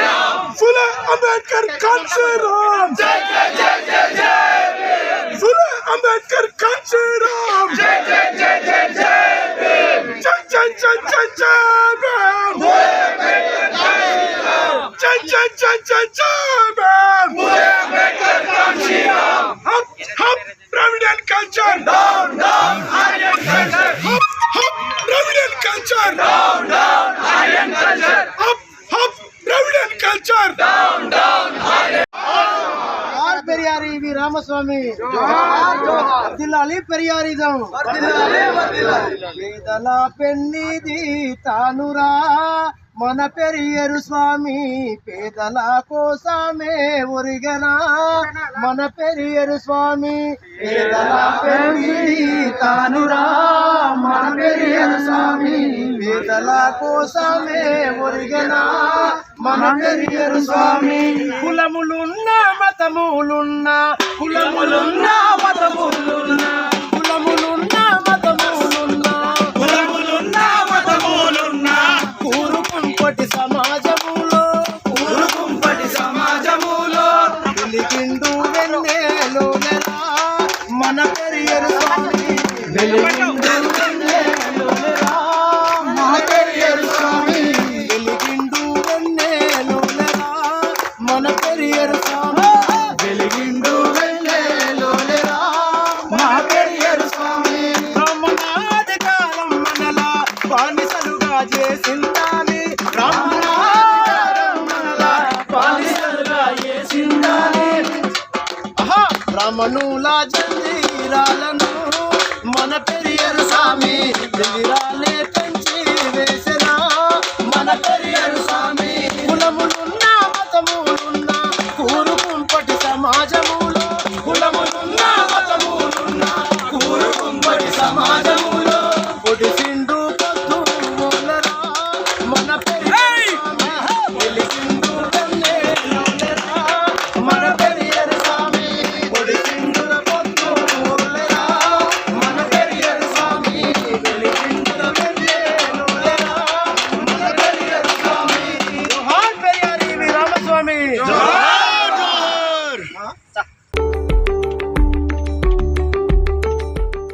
Ram! Fule Ambedkar Khan Shri Ram! Jai Jai Jai Jai Jai! Fule Ambedkar Khan Jai Jai Jai Jai Jai! Jai Jai Jai Jai Jai! Jai Jai Jai Jai Jai! Culture. Are పెరియారి V Ramaswamy. వర్దిల్లాలి పెరియారిజం. పేదల పెన్నిది తానురా. మన పెరియరు స్వామి పేదల కోసమే ఒరిగనా. మన పెరియరు స్వామి పేదల పెన్నిది తానురా. మన పెరియరు స్వామి పేదల కోసమే ఒరిగనా. మన పెరియరు స్వామి. కులములున్నా మతములున్నా. కులములున్నా మతములున్నా. కులములున్నా మతములున్నా. కులములున్నా మతములున్నా. కూరుకుంపటి సమాజములో. కుంపటి సమాజములో. వెలిగిండు వెన్నెలో నెలా మన పెరియరు స్వామి. వెలిగిండు బానిసలుగా చేసిందాని బ్రహ్మనాది జంజీరాలను మన పెరియర్ స్వామి జంజీరాలే